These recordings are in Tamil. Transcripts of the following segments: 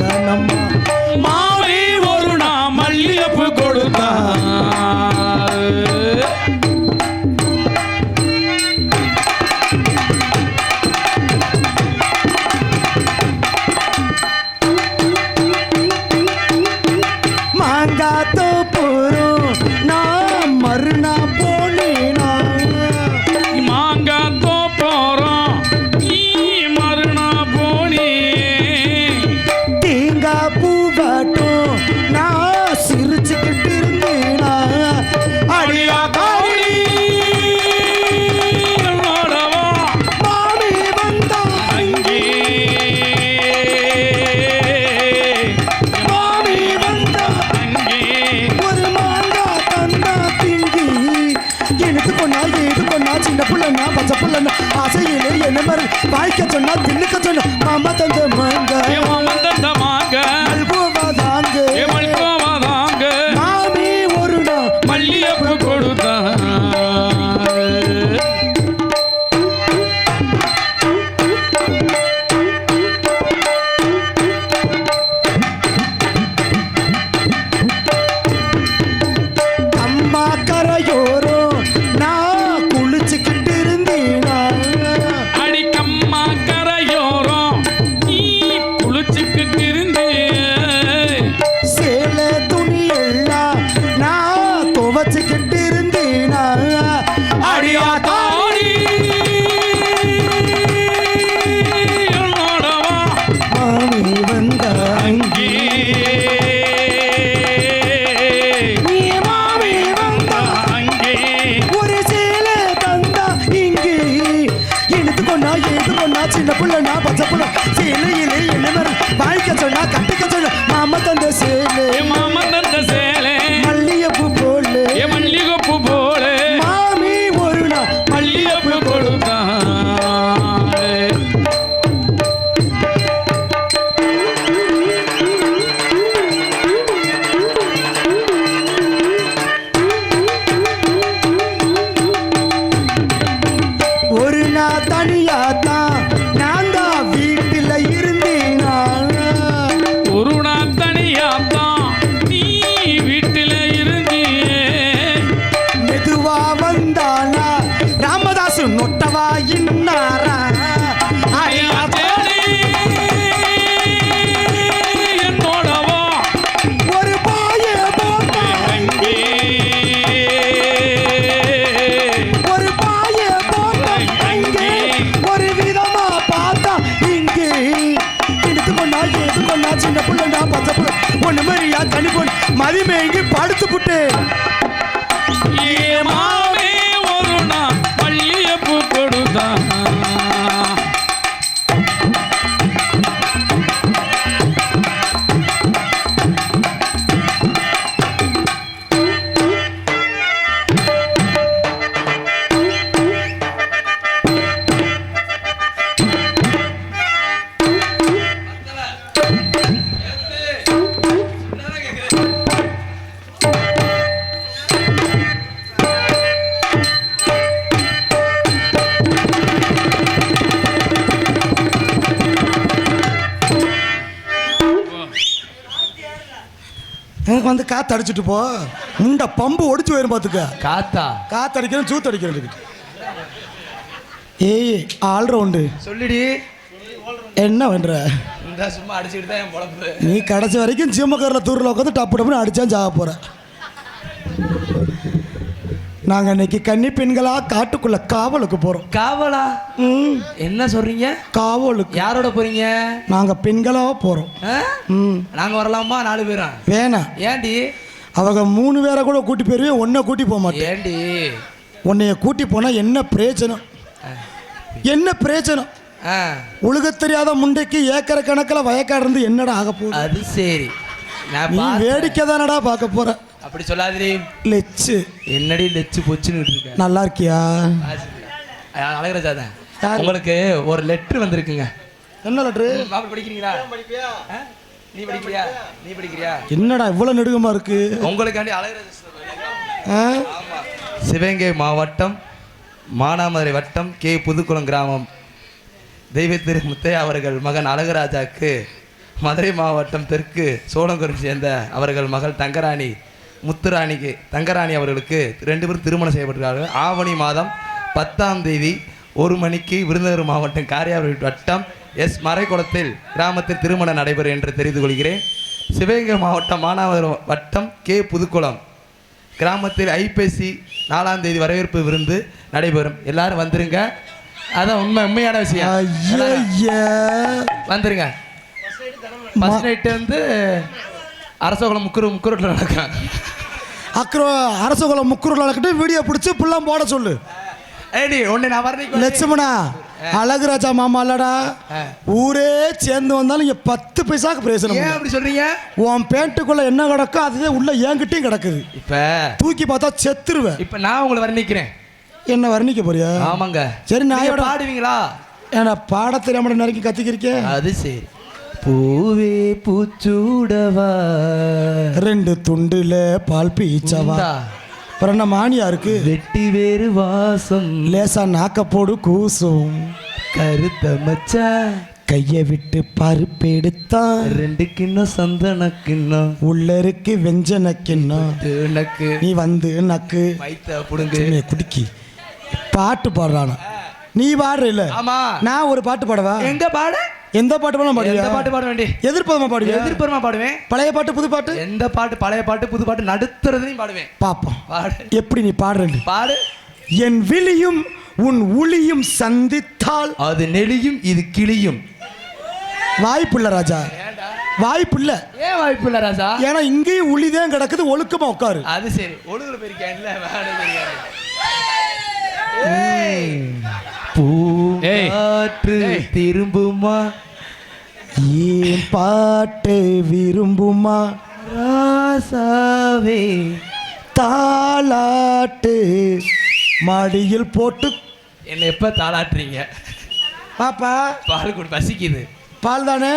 அவ வாங்கிக்க சொல்லி தந்தானம்மா என்ன மாதிரி வாய்க்க சொன்னா புள்ளனா பச்சை புள்ள சேலையிலே என்ன வாய்க்க சொன்னா கட்டிக்க சொன்னா மாமா தந்த சேலை. மாதிரியா மதிமேங்கி படுத்து புட்டு எனக்கு வந்து காத்து அடிச்சுட்டு போ. இந்த பம்பு ஒடிச்சு போயிரும் பார்த்துக்க காத்தா? காத்து அடிக்கிறேன் சூத்து அடிக்கிறேன் ஏய் ஆல்ரவுண்டு சொல்லுடி. என்ன பண்ற? இந்த சும்மா அடிச்சுக்கிட்டு தான் என் பொழப்பு. நீ கடைசி வரைக்கும் சிம்மக்கரில் தூரில் உட்காந்து டப்பு டப்புன்னு அடிச்சான் சாக போற. நாங்கள் இன்னைக்கு கன்னி பெண்களா காட்டுக்குள்ள காவலுக்கு போகிறோம் காவலா? ம். என்ன சொல்றீங்க? காவலுக்கு. யாரோட போறீங்க? நாங்கள் பெண்களாக போகிறோம்? ம். நாங்க வரலாமா? நாலு பேரும் வேணாம் ஏண்டி அவங்க மூணு பேரை கூட கூட்டி போயிருவே ஒன்றை கூட்டி போக மாட்டேன். ஏண்டி உன்னைய கூட்டி போனால் என்ன பிரயோஜனம்? என்ன பிரயோஜனம்? ஆ, தெரியாத முண்டைக்கு ஏக்கர் கணக்கில் வயக்காடு இருந்து என்னடா ஆக போகுது? அது சரி. நான் நீ பார்த்தேன். வேடிக்கை தானடா பார்க்க போற? அப்படி சொல்லாதீ லெச்சு. என்னடி லெச்சு பொச்சுன்னு இருக்க நல்லா இருக்கியா அழகராஜா தான்? உங்களுக்கு ஒரு லெட்டர் வந்திருக்குங்க. என்ன லெட்ரு மாப்பிள்ளை படிக்கிறீங்களா? ஆ? நீ படிக்கிறியா? நீ படிக்கிறியா? என்னடா இவ்வளோ நெடுகமா இருக்கு? உங்களுக்காண்டி அழகராஜா? சிவகங்கை மாவட்டம் மானாமதுரை வட்டம் கே புதுக்குளம் கிராமம். தெய்வ திரு முத்தையா அவர்கள் மகன் அழகுராஜாக்கு மதுரை மாவட்டம் தெற்கு சோழங்குறிச்சி சேர்ந்த அவர்கள் மகள் தங்கராணி முத்துராணிக்கு தங்கராணி அவர்களுக்கு ரெண்டு பேரும் திருமணம் செய்யப்பட்டிருக்கார்கள் ஆவணி மாதம் பத்தாம் தேதி ஒரு மணிக்கு விருதுநகர் மாவட்டம் காரியாபுரி வட்டம் எஸ். மறைக்குளத்தில் கிராமத்தில் திருமணம் நடைபெறும் என்று தெரிந்து கொள்கிறேன். சிவகங்கை மாவட்டம் மானாவரம் வட்டம் கே. புதுக்குளம். கிராமத்தில் ஐப்பசி நாலாம் தேதி வரவேற்பு விருந்து நடைபெறும். எல்லாரும் வந்துருங்க. அதான் உண்மை உண்மையான விஷயம். வந்துருங்க. ஃபர்ஸ்ட் நைட்டு வந்து அரசகுளம் முக்குரு முக்குருட்டில் நடக்கும் அக்ரோ அரசகுலம் முக்குருள் நடக்கட்டும் வீடியோ பிடிச்சி புல்லாம் போட சொல்லு. ஏடி ஒன்று நான் வரணும் லட்சுமணா அழகுராஜா மாமா இல்லடா. ஊரே சேர்ந்து வந்தாலும் இங்க பத்து பைசாக்கு பிரயோசனம் ஏன். அப்படி சொல்றீங்க? உன் பேண்ட்டுக்குள்ள என்ன கிடக்கோ அதுவே உள்ள என்கிட்டயும் கிடக்குது. இப்போ? தூக்கி பார்த்தா செத்துருவேன். இப்போ நான் உங்களை வர்ணிக்கிறேன். என்ன வர்ணிக்க போறியா? ஆமாங்க. சரி, நான் பாடுவீங்களா? ஏன்னா பாட தெரியாம நறுக்கி கத்திக்கிருக்கேன். அது சரி. பூவே பூச்சூடவா? ரெண்டு துண்டுல பால் பீச்சவா. அப்புறம் என்ன மானியா இருக்கு வெட்டி வேறு வாசம். லேசா நாக்க போடு கூசும். கருத்த மச்சான் கைய விட்டு பருப்பு எடுத்தான். ரெண்டு கிண்ணம் சந்தன கிண்ணம். உள்ள இருக்கு வெஞ்சன கிண்ணம். எனக்கு நீ வந்து நக்கு. புடுங்கு. குடிக்கி. பாட்டு பாடுறானா. நீ பாடுற இல்ல? ஆமா. நான் ஒரு பாட்டு பாடவா? எங்க பாட? எந்த பாட்டு வேணாலும் எந்த பாடுவியா பாட்டு பாட வேண்டி? எதிர்ப்பதமா பாடுவியா? எதிர்ப்புறமா பாடுவேன். பழைய பாட்டு புது பாட்டு? எந்த பாட்டு பழைய பாட்டு புது பாட்டு நடுத்துறதையும் பாடுவேன். பாப்போம். பாடு. எப்படி நீ பாடுற பாடு. என் விழியும் உன் உளியும் சந்தித்தால். அது நெளியும் இது கிளியும். வாய்ப்பில்ல ராஜா. வாய்ப்பில்ல. ஏன் வாய்ப்பு இல்ல ராஜா? ஏன்னா இங்கேயும் உளிதான் கிடக்குது ஒழுக்கமா உட்காரு. அது சரி. ஒழுங்குல போயிருக்கேன்ல வாடு பூங்காற்று. திரும்புமா? ஏன் பாட்டு விரும்புமா? ராசாவே தாலாட்டு மடியில் போட்டு. என்ன எப்ப தாளாட்டுறீங்க? பாப்பா. பால் குடி பசிக்குது. பால் தானே.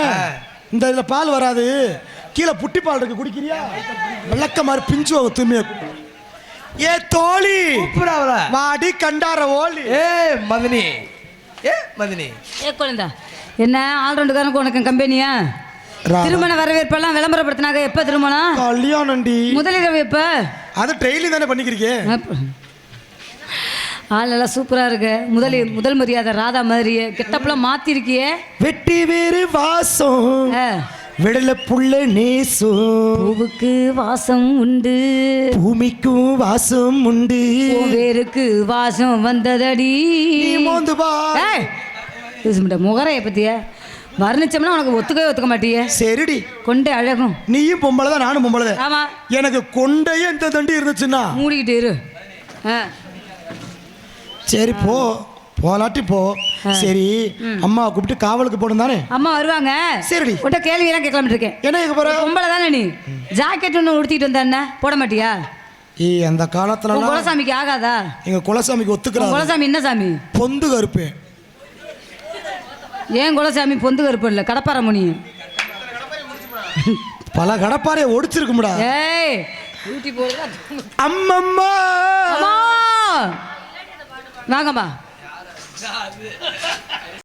இந்த இதுல பால் வராது. கீழே புட்டி பால் இருக்கு குடிக்கிறியா? விளக்க மாதிரி பிஞ்சு தூய்மையா. ஏ தோழி! கூப்பிடாவல வாடி கண்டார ஓலி. ஏ மதினி. ஏ மதினி. ஏ குழந்தா. என்ன ஆல்ரவுண்டுக்காரனுக்கு உனக்கு கம்பெனியா. திருமண வரவேற்பெல்லாம் விளம்பரப்படுத்தினாங்க. எப்ப திருமணம்? கல்யாணம்டி. முதலிரவு எப்ப? அது டெய்லி தானே பண்ணிக்கிறீங்க ஆள் நல்லா சூப்பரா இருக்கு. முதல் முதல் மரியாதை ராதா மாதிரியே. கெட்டப்பெல்லாம் மாத்திருக்கியே. வெட்டி வேறு வாசம். ஆ. விடல புள்ள நேசம். பூவுக்கு வாசம் உண்டு. பூமிக்கும் வாசம் உண்டு. வேருக்கு வாசம் வந்ததடி. மோந்து பா முகரைய பத்திய. வர்ணிச்சோம்னா உனக்கு ஒத்துக்கவே ஒத்துக்க மாட்டியே. சரிடி. கொண்டே அழகும். நீயும் பொம்பளை தான் நானும் பொம்பளை தான் ஆமா. எனக்கு கொண்டையே இந்த தண்டி இருந்துச்சுன்னா? மூடிக்கிட்டு இரு. சரி போ. போலாட்டி போ. சரி அம்மா கூப்பிட்டு காவலுக்கு போடும் தானே? அம்மா வருவாங்க. சரிடி. உன்ட்ட கேள்வி எல்லாம் கேட்கலாம்னு இருக்கேன் என்ன கேட்க போற? பொம்பளை தானே நீ? ஜாக்கெட் ஒன்று உடுத்திட்டு வந்த போட மாட்டியா? ஏய் அந்த காலத்துல குலசாமிக்கு ஆகாதா? எங்க குலசாமிக்கு உன் ஒத்துக்கிறாங்க குலசாமி என்ன சாமி? பொந்து கருப்பு. ஏன் குலசாமி பொந்து கருப்பு இல்லை? கடப்பார முனி. பல கடப்பாறையை ஒடிச்சிருக்கும்டா. ஏய் அம்மம்மா! அம்மா! வாங்கம்மா